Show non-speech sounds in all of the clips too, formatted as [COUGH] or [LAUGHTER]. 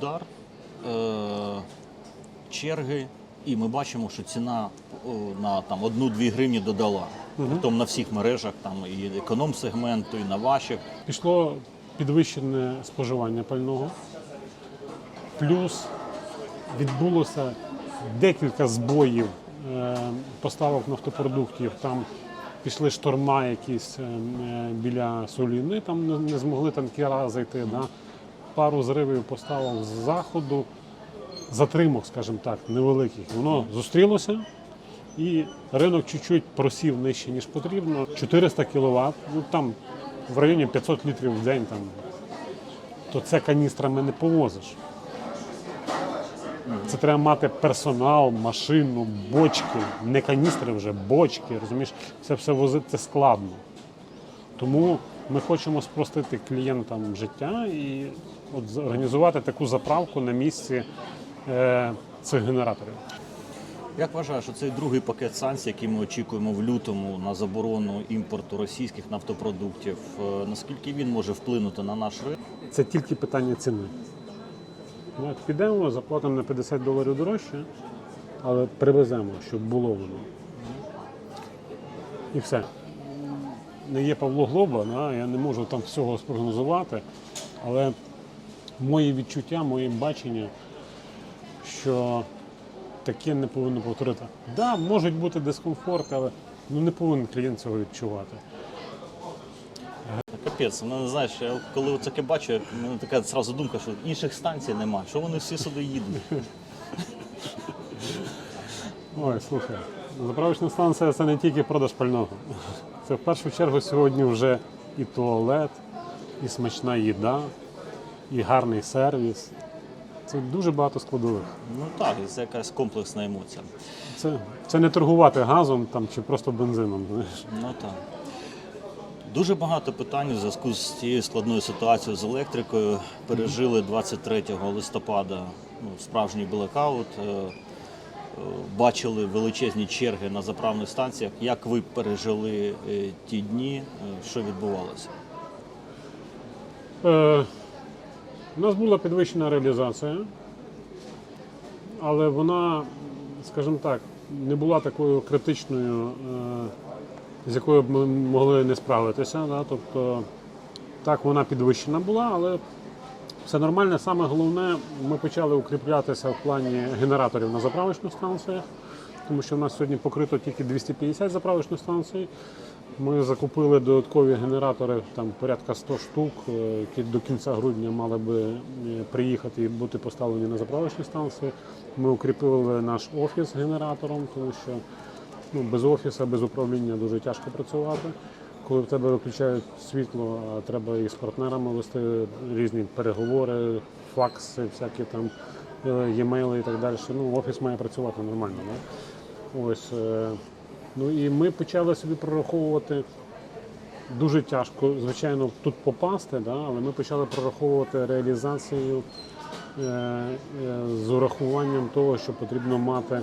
удар, е, черги, і ми бачимо, що ціна на там, 1-2 гривні додала. Притом на всіх мережах, там і економ-сегменту, і на ваших. Пішло підвищене споживання пального, плюс відбулося декілька збоїв е, поставок нафтопродуктів. Там пішли шторма якісь е, біля Соліни, там не, не змогли танкера зайти. Да? Пару зривів поставок з заходу, затримок, скажімо так, невеликих. Воно зустрілося. І ринок чуть-чуть просів нижче, ніж потрібно. 400 кВт, ну там в районі 500 літрів в день, там, то це каністрами не повозиш. Це треба мати персонал, машину, бочки, не каністри вже, бочки, розумієш, це все возити складно. Тому ми хочемо спростити клієнтам життя і от організувати таку заправку на місці е, цих генераторів. Як вважаєш, що цей другий пакет санкцій, який ми очікуємо в лютому на заборону імпорту російських нафтопродуктів, е, наскільки він може вплинути на наш ринок? Це тільки питання ціни. Ну, от підемо, заплатимо на 50 доларів дорожче, але привеземо, щоб було воно. І все. Не є Павло Глоба, да, я не можу там всього спрогнозувати, але мої відчуття, моє бачення, що таке не повинно повторити. Так, да, можуть бути дискомфорти, але ну, не повинен клієнт цього відчувати. Капець, ну, знаєш, я коли таке бачу, в мене така зразу думка, що інших станцій немає, що вони всі сюди їдуть. Ой, слухай, заправочна станція це не тільки продаж пального. Це в першу чергу сьогодні вже і туалет, і смачна їда, і гарний сервіс. Це дуже багато складових. Ну так, і це якась комплексна емоція. Це, це не торгувати газом там, чи просто бензином. Знаєш. Ну так. Дуже багато питань у зв'язку з цією складною ситуацією з електрикою. Пережили 23 листопада ну, справжній блекаут. Е, Бачили величезні черги на заправних станціях. Як ви пережили е, ті дні? Е, Що відбувалося? У нас була підвищена реалізація, але вона, скажімо так, не була такою критичною, з якою б ми могли не справитися. Тобто, так, вона підвищена була, але все нормально. Саме головне, ми почали укріплятися в плані генераторів на заправочних станціях, тому що в нас сьогодні покрито тільки 250 заправочних станцій. Ми закупили додаткові генератори, там порядка 100 штук, е, які до кінця грудня мали би е, приїхати і бути поставлені на заправочні станції. Ми укріпили наш офіс генератором, тому що ну, без офісу, без управління дуже тяжко працювати. Коли в тебе виключають світло, а треба і з партнерами вести різні переговори, факси, всякі там е, e-mail і так далі. Ну, офіс має працювати нормально. Да? Ось, е, ну і ми почали собі прораховувати дуже тяжко, звичайно, тут попасти, да? але ми почали прораховувати реалізацію е, е, з урахуванням того, що потрібно мати.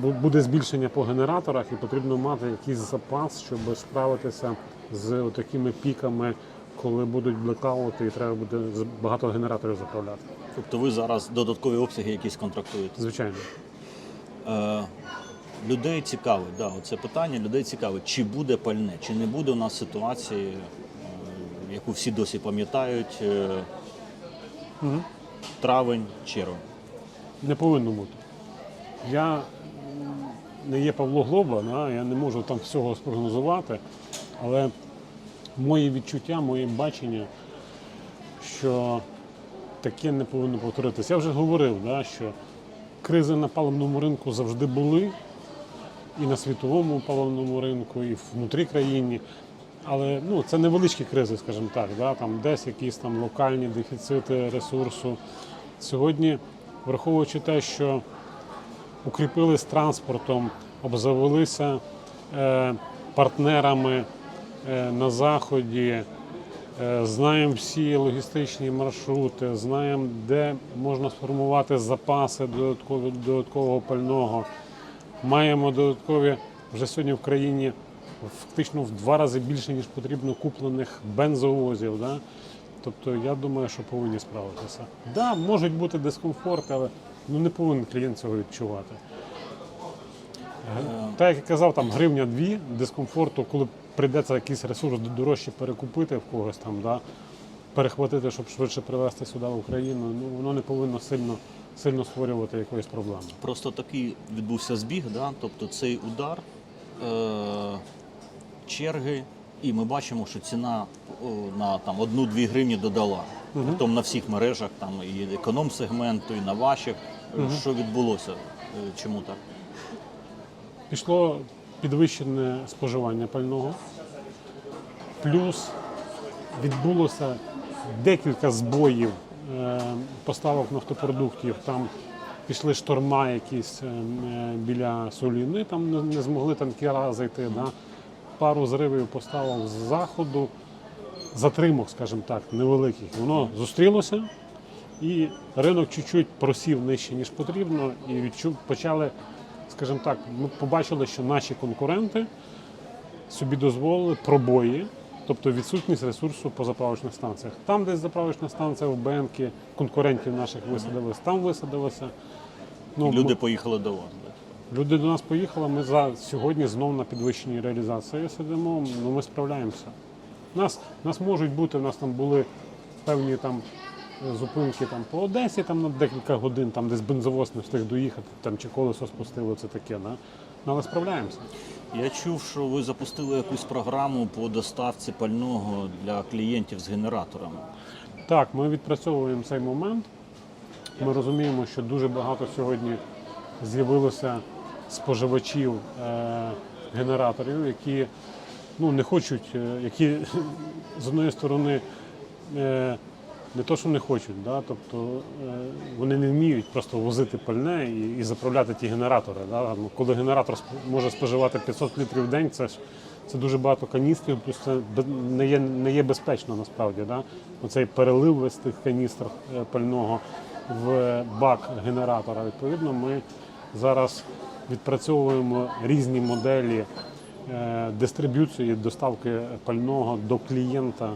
Бу- Буде збільшення по генераторах і потрібно мати якийсь запас, щоб справитися з такими піками, коли будуть блекаути і треба буде багато генераторів заправляти. Тобто ви зараз додаткові обсяги якісь контрактуєте? Звичайно. Е, людей цікавить, да, це питання людей цікавить, чи буде пальне, чи не буде у нас ситуації, е, яку всі досі пам'ятають, е, травень, червень. Не повинно бути. Я не є Павло Глоба, да, я не можу там всього спрогнозувати, але мої відчуття, моє бачення, що таке не повинно повторитися. Я вже говорив, да, що кризи на паливному ринку завжди були, і на світовому паливному ринку, і внутрі країни. Але ну, це невеличкі кризи, скажімо так, да? там десь якісь там локальні дефіцити ресурсу. Сьогодні, враховуючи те, що укріпили з транспортом, обзавелися е, партнерами е, на заході, е, знаємо всі логістичні маршрути, знаємо, де можна сформувати запаси додаткові, додаткового пального. Маємо додаткові вже сьогодні в країні фактично в два рази більше, ніж потрібно куплених бензовозів. Да? Тобто я думаю, що повинні справитися. Так, да, можуть бути дискомфорти, але ну, не повинен клієнт цього відчувати. Так як я казав, там гривня дві дискомфорту, коли прийдеться якийсь ресурс дорожче перекупити в когось там, да, перехватити, щоб швидше привезти сюди в Україну, ну воно не повинно сильно, сильно створювати якоїсь проблеми. Просто такий відбувся збіг, да? тобто цей удар, е- черги, і ми бачимо, що ціна на там, 1-2 гривні додала. Притом на всіх мережах, там, і економ-сегменту, і на ваших. Що відбулося? Е, Чому так? Пішло підвищене споживання пального, плюс відбулося декілька збоїв е, поставок нафтопродуктів. Там пішли шторма якісь е, е, біля Соліни, там не, змогли танкера зайти. Да? Пару зривів поставок з заходу, затримок, скажімо так, невеликих. Воно зустрілося, і ринок чуть-чуть просів нижче, ніж потрібно, і відчув, почали, скажімо так, ми побачили, що наші конкуренти собі дозволили пробої, тобто відсутність ресурсу по заправочних станціях. Там, десь заправочна станція в БНК, конкурентів наших висадились, там висадилося. Ну, люди поїхали до вас. Люди до нас поїхали. Ми за сьогодні знов на підвищеній реалізації сидимо. Ну ми справляємося. Нас, нас можуть бути, у нас там були певні там зупинки там по Одесі, там на декілька годин, там десь бензовоз не встиг доїхати, там чи колесо спустило, це таке. Да? Ну, але справляємося. Я чув, що ви запустили якусь програму по доставці пального для клієнтів з генераторами. Так, ми відпрацьовуємо цей момент. Ми розуміємо, що дуже багато сьогодні з'явилося споживачів е, генераторів, які ну, не хочуть, е, які [LAUGHS] з одної сторони е, не то, що не хочуть, да? тобто е, вони не вміють просто возити пальне і, і заправляти ті генератори. Да? Ну, коли генератор може споживати 500 літрів в день, це ж це дуже багато каністрів, плюс це не є, не є безпечно насправді. Да? Оцей перелив весь тих каністр е, пального в бак генератора. Відповідно, ми зараз відпрацьовуємо різні моделі е, дистриб'юції, доставки пального до клієнта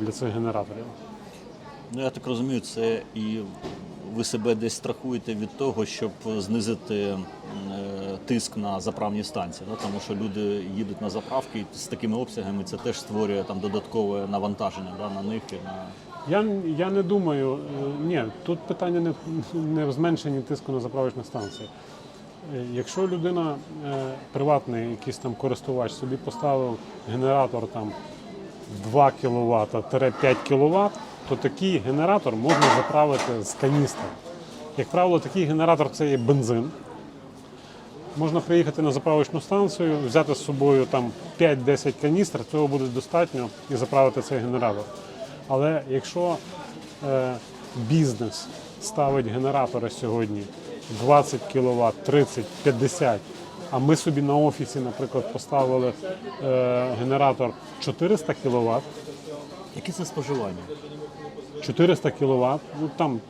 для цих генераторів. Ну, я так розумію, це і ви себе десь страхуєте від того, щоб знизити е, тиск на заправні станції. Да? Тому що люди їдуть на заправки і з такими обсягами це теж створює там додаткове навантаження да? на них і на. Я, я не думаю, е, ні, тут питання не, не в зменшенні тиску на заправочних станціях. Е, Якщо людина, приватний якийсь там користувач, собі поставив генератор там 2 кВт 5 кВт, то такий генератор можна заправити з каністри. Як правило, такий генератор це є бензин. Можна приїхати на заправочну станцію, взяти з собою там 5-10 каністр, цього буде достатньо і заправити цей генератор. Але якщо е, бізнес ставить генератори сьогодні 20 кВт, 30, 50, а ми собі на офісі, наприклад, поставили е, генератор 400 кВт, Яке це споживання? 400 кВт, ну там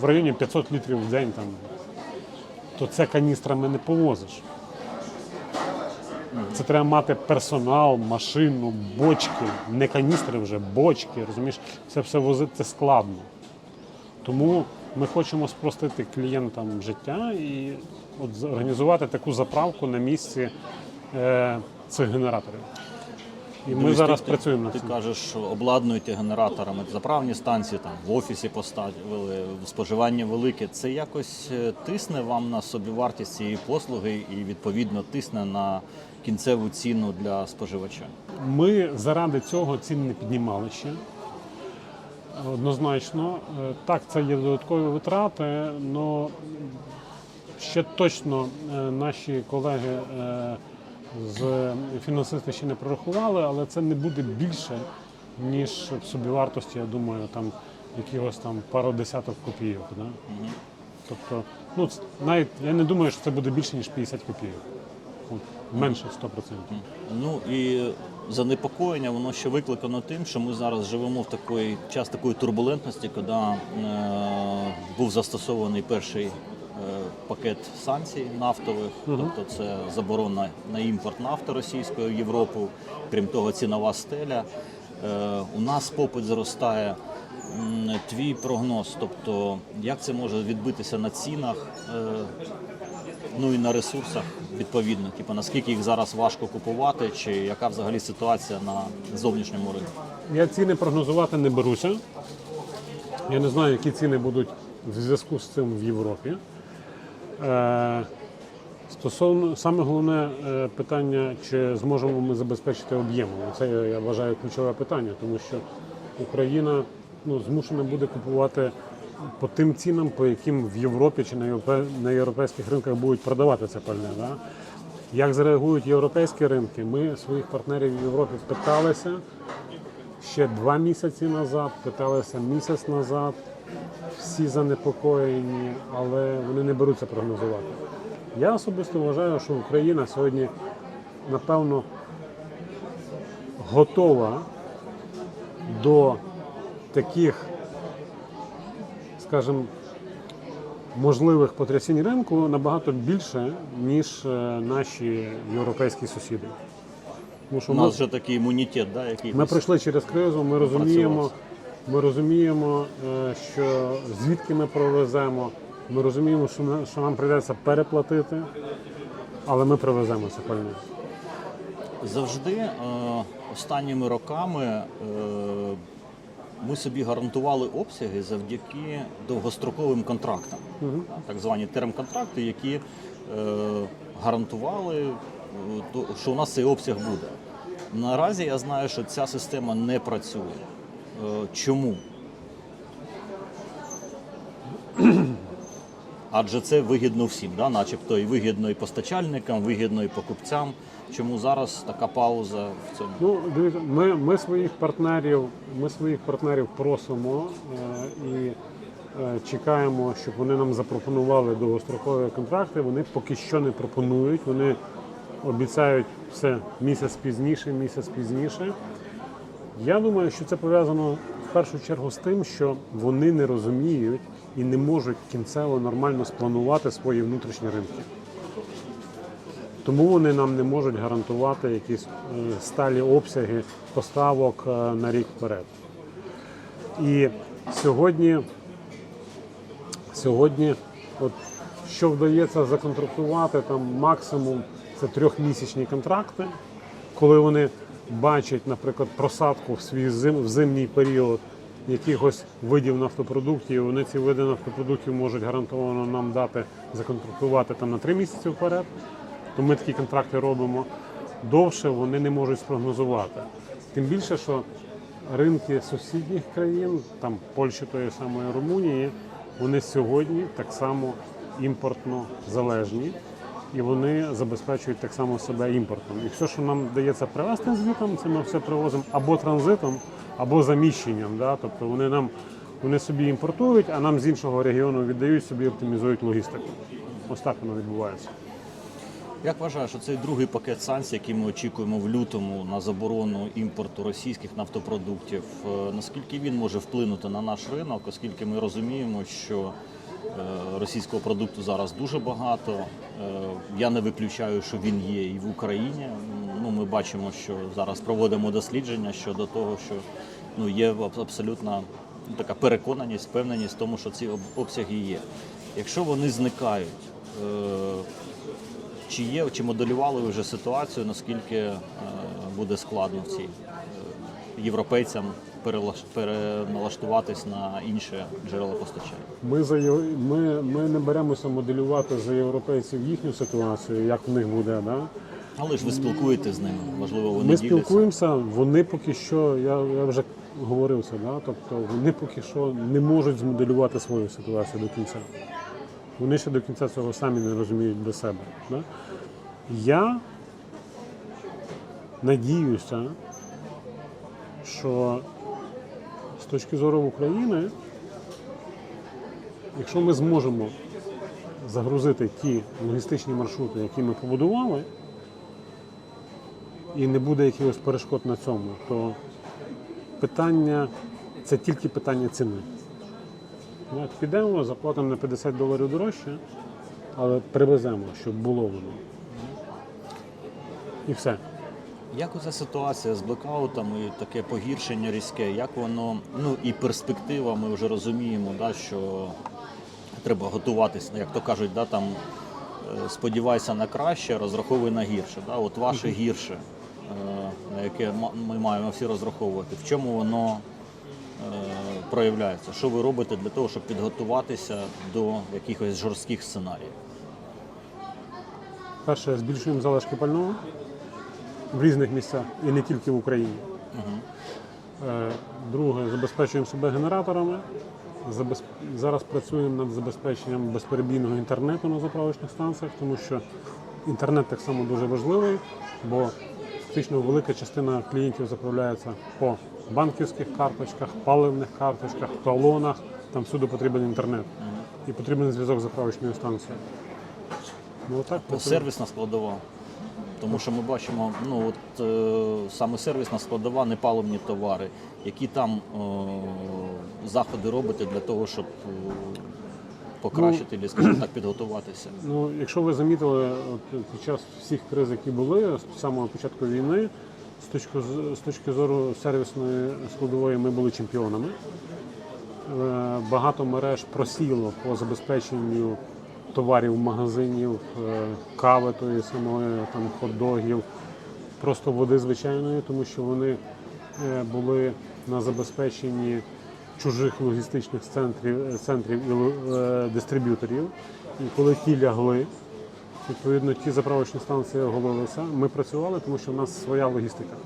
в районі 500 літрів в день, там, то це каністрами не повозиш. Це треба мати персонал, машину, бочки, не каністри вже, бочки, розумієш, це все возити складно. Тому ми хочемо спростити клієнтам життя і от організувати таку заправку на місці е, цих генераторів. І ми Дивись, зараз ти- працюємо над Ти цим. кажеш, що обладнуєте генераторами заправні станції, там в офісі поставили, споживання велике. Це якось е, тисне вам на собівартість цієї послуги і відповідно тисне на кінцеву ціну для споживача. Ми заради цього цін не піднімали ще. Однозначно. Е, Так, це є додаткові витрати, але ще точно е, наші колеги е, з фінансисти ще не прорахували, але це не буде більше, ніж в собівартості, я думаю, там якихось там пару десяток копійок. Да? Тобто, ну, навіть я не думаю, що це буде більше, ніж 50 копійок. От, менше 100%. Ну і занепокоєння воно ще викликано тим, що ми зараз живемо в такий час такої турбулентності, коли е, був застосований перший пакет санкцій нафтових, тобто це заборона на імпорт нафти російської в Європу, крім того, цінова стеля. Е, У нас попит зростає. Твій прогноз, тобто як це може відбитися на цінах, е, ну і на ресурсах відповідно, типу наскільки їх зараз важко купувати, чи яка взагалі ситуація на зовнішньому ринку? Я ціни прогнозувати не беруся. Я не знаю, які ціни будуть в зв'язку з цим в Європі. Е, стосовно саме головне е, питання, чи зможемо ми забезпечити об'ємом. Це я вважаю ключове питання, тому що Україна ну, змушена буде купувати по тим цінам, по яким в Європі чи на європейських ринках будуть продавати це пальне. Да? Як зреагують європейські ринки? Ми своїх партнерів в Європі питалися ще два місяці назад, питалися місяць назад. Всі занепокоєні, але вони не беруться прогнозувати. Я особисто вважаю, що Україна сьогодні, напевно, готова до таких, скажімо, можливих потрясінь ринку набагато більше, ніж е, наші європейські сусіди. Тому що У ми- нас вже такий імунітет, да, який ми пройшли через кризу, ми розуміємо, ми розуміємо, е, що звідки ми провеземо. Ми розуміємо, що, нам прийдеться переплатити, але ми привеземо це пальне. Завжди е, останніми роками е, ми собі гарантували обсяги завдяки довгостроковим контрактам, так звані термконтракти, які е, гарантували, е, що у нас цей обсяг буде. Наразі я знаю, що ця система не працює. Е, Чому? [CLEARS THROAT] Адже це вигідно всім, да? начебто і вигідно і постачальникам, вигідно і покупцям. Чому зараз така пауза в цьому? Ну, дивіться, ми, ми своїх партнерів, ми своїх партнерів просимо е, і е, чекаємо, щоб вони нам запропонували довгострокові контракти. Вони поки що не пропонують. Вони обіцяють все місяць пізніше, місяць пізніше. Я думаю, що це пов'язано в першу чергу з тим, що вони не розуміють і не можуть кінцево нормально спланувати свої внутрішні ринки. Тому вони нам не можуть гарантувати якісь е, сталі обсяги поставок е, на рік вперед. І сьогодні, сьогодні от, що вдається законтрактувати, там максимум це трьохмісячні контракти, коли вони бачать, наприклад, просадку в свій зим, в зимній період якихось видів нафтопродуктів, вони ці види нафтопродуктів можуть гарантовано нам дати законтрактувати там на три місяці вперед то ми такі контракти робимо. Довше вони не можуть спрогнозувати. Тим більше, що ринки сусідніх країн, там Польщі тої самої Румунії, вони сьогодні так само імпортно залежні і вони забезпечують так само себе імпортом. І все, що нам дається привезти звітом, це ми все привозимо або транзитом, або заміщенням. Да? Тобто вони нам вони собі імпортують, а нам з іншого регіону віддають собі оптимізують логістику. Ось так воно відбувається. Як вважаєш, що цей другий пакет санкцій, який ми очікуємо в лютому на заборону імпорту російських нафтопродуктів, е, наскільки він може вплинути на наш ринок, оскільки ми розуміємо, що російського продукту зараз дуже багато. Е, Я не виключаю, що він є і в Україні. Ну, ми бачимо, що зараз проводимо дослідження щодо того, що ну, є аб- абсолютна ну, така переконаність, впевненість в тому, що ці обсяги є. Якщо вони зникають, е, чи є, чи моделювали вже ситуацію, наскільки е, буде складно в цій е, європейцям перелаш- переналаштуватись на інше джерело постачання? Ми за ми, ми не беремося моделювати за європейців їхню ситуацію, як в них буде. Да? Але ж ви спілкуєтесь з ними, можливо, вони Ми діляться. спілкуємося, вони поки що, я, я вже говорив це, да? тобто вони поки що не можуть змоделювати свою ситуацію до кінця. Вони ще до кінця цього самі не розуміють для себе. Да? Я надіюся, що з точки зору України, якщо ми зможемо загрузити ті логістичні маршрути, які ми побудували, і не буде якихось перешкод на цьому, то питання це тільки питання ціни. От підемо, заплатимо на 50 доларів дорожче, але привеземо, щоб було воно. І все. Як оця ситуація з блекаутами, і таке погіршення різке, як воно, ну і перспектива, ми вже розуміємо, да, що треба готуватися, як то кажуть, да, там е, сподівайся на краще, розраховуй на гірше. Да? От ваше гірше, е, на яке ми маємо всі розраховувати, в чому воно е, проявляється? Що ви робите для того, щоб підготуватися до якихось жорстких сценаріїв? Перше, збільшуємо залишки пального в різних місцях і не тільки в Україні. Е, Друге, забезпечуємо себе генераторами. Зараз працюємо над забезпеченням безперебійного інтернету на заправочних станціях, тому що інтернет так само дуже важливий, бо фактично велика частина клієнтів заправляється по банківських карточках, паливних карточках, талонах. Там всюди потрібен інтернет. І потрібен зв'язок з заправочною станцією. Ну, працюємо. сервісна складова. Тому що ми бачимо, ну от е, саме сервісна складова, непаливні товари, які там е, заходи робите для того, щоб е, покращити, або, скажімо так, підготуватися. [CLEARS THROAT] Ну, якщо ви замітили, от під час всіх криз, які були з самого початку війни, з точки, з- з точки зору сервісної складової ми були чемпіонами. Е, Багато мереж просіло по забезпеченню товарів, магазинів, е, кави тої самої, там, хот-догів, просто води звичайної, тому що вони е, були на забезпеченні чужих логістичних центрів, центрів і е, дистриб'юторів. І коли ті лягли, відповідно ті заправочні станції оголилися. Ми працювали, тому що в нас своя логістика.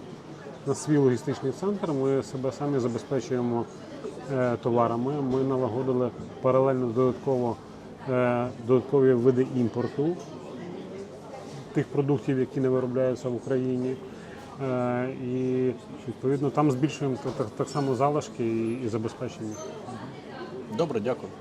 У нас свій логістичний центр, ми себе самі забезпечуємо е, товарами. Ми налагодили паралельно додатково е, додаткові види імпорту тих продуктів, які не виробляються в Україні. Е, І відповідно там збільшуємо так, само залишки і забезпечення. Добре, дякую.